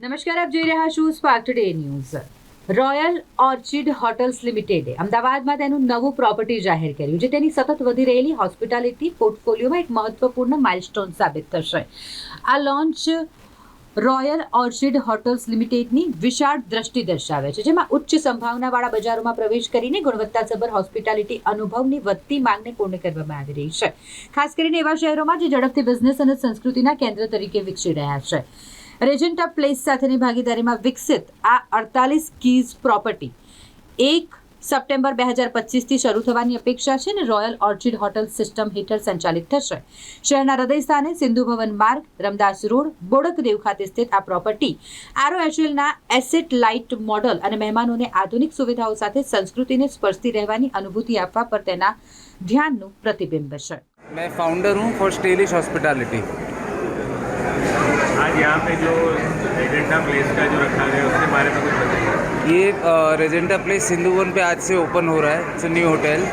નમસ્કાર, આપ જોઈ રહ્યા છો Spark Today News Royal Orchid Hotels લિમિટેડે અમદાવાદમાં તેનું નવું પ્રોપર્ટી જાહેર કર્યું જે તેની સતત વધી રહેલી હોસ્પિટાલિટી પોર્ટફોલિયોમાં એક મહત્વપૂર્ણ માઇલસ્ટોન સાબિત થશે. આ લોન્ચ રોયલ ઓર્ચિડ હોટલ્સ લિમિટેડની વિશાળ દ્રષ્ટિ દર્શાવે છે, જેમાં ઉચ્ચ સંભાવનાવાળા બજારોમાં પ્રવેશ કરીને ગુણવત્તાસભર હોસ્પિટાલિટી અનુભવની વધતી માંગને પૂર્ણ કરવામાં આવી રહી છે. ખાસ કરીને એવા શહેરોમાં જે ઝડપથી બિઝનેસ અને સંસ્કૃતિના કેન્દ્ર તરીકે વિકસી રહ્યા છે. રેજન્ટા પ્લેસ સાથેની ભાગીદારીમાં વિકસિત આ અડતાલીસ કીઝ પ્રોપર્ટી એક સપ્ટેમ્બર બે હજાર પચીસથી શરૂ થવાની અપેક્ષા છે અને રોયલ ઓર્ચિડ હોટલ સિસ્ટમ હેઠળ સંચાલિત થશે. શહેરના હૃદય સ્થાને સિંધુ ભવન માર્ગ, રમદાસ રોડ, બોડકદેવ ખાતે સ્થિત આ પ્રોપર્ટી આરો આરઓએચએલના એસેટ લાઇટ મોડલ અને મહેમાનોને આધુનિક સુવિધાઓ સાથે સંસ્કૃતિને સ્પર્શતી રહેવાની અનુભૂતિ આપવા પર તેના ધ્યાનનું પ્રતિબિંબ છે. મેં ફાઉન્ડર હું ફોર સ્ટેલિશ હોસ્પિટાલિટી यहाँ पे जो एजेंडा प्लेस का जो रखा गया है उसके बारे में कुछ बताइए। ये रेजेंटा प्लेस सिंधुवन पे आज से ओपन हो रहा है। It's new hotel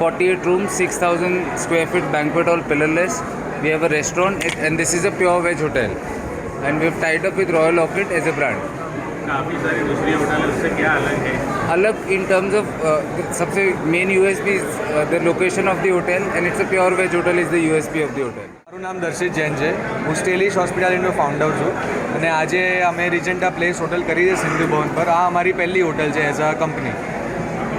48 room 6000 square feet banquet hall pillarless we have a restaurant and this is a pure veg hotel and we have tied up with Royal Orchid as a brand काफ़ी सारी दूसरी hotel है उससे क्या अलग है? अलग in terms of सबसे main USP the location of the hotel and it's a pure veg hotel is the U S P of the hotel મારું નામ દર્શિત જૈન છે. હું સ્ટેલિશ હોસ્પિટાલિટીનો ફાઉન્ડર છું અને આજે અમે રિજન્ટા પ્લેસ હોટલ કરી છે સિંધુ ભવન પર. આ અમારી પહેલી હોટલ છે એઝ અ કંપની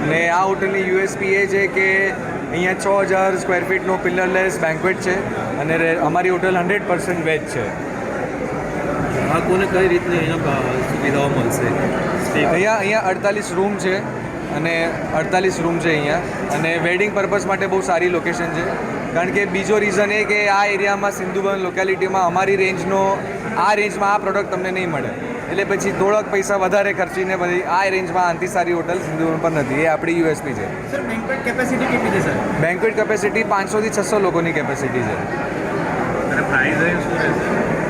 અને આ હોટલની યુએસપી એ છે કે અહીંયા છ હજાર સ્ક્વેર ફીટનો પિલરલેસ બેન્ક્વેટ છે અને અમારી હોટલ હંડ્રેડ પર્સન્ટ વેજ છે. ગ્રાહકોને કઈ રીતની અહીંયા સુવિધાઓ મળશે? અહીંયા અહીંયા અડતાલીસ રૂમ છે. અને અડતાલીસ રૂમ છે અહીંયા. અને વેડિંગ પર્પઝ માટે બહુ સારી લોકેશન છે. કારણ કે બીજો રીઝન એ કે આ એરિયામાં સિંધુબન લોકેલિટીમાં અમારી રેન્જનો આ રેન્જમાં આ પ્રોડક્ટ તમને નહીં મળે. એટલે પછી થોડાક પૈસા વધારે ખર્ચીને પછી આ રેન્જમાં આનથી સારી હોટલ સિંધુબન પર નથી. એ આપણી યુએસપી છે. સર બેન્કવેટ કેપેસિટી કેટલી છે સર બેન્ક્વેટ કેપેસિટી પાંચસોથી છસો લોકોની કેપેસિટી છે.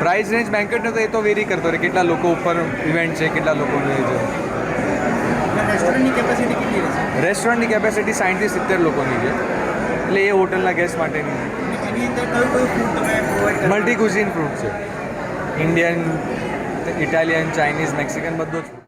પ્રાઇસ રેન્જ બેન્ક્વેટનો તો એ તો વેરી કરતો રહે. કેટલા લોકો ઉપર ઇવેન્ટ છે કેટલા લોકોનું એ છે. રેસ્ટોરન્ટની કેપેસિટી કેટલી રહેશે? રેસ્ટોરન્ટની કેપેસિટી સાઠથી સિત્તેર લોકોની છે. એટલે એ હોટલના ગેસ્ટ માટેની. છે મલ્ટી કુઝિન ફ્રૂટ છે. ઇન્ડિયન ઇટાલિયન ચાઇનીઝ મેક્સિકન બધું જ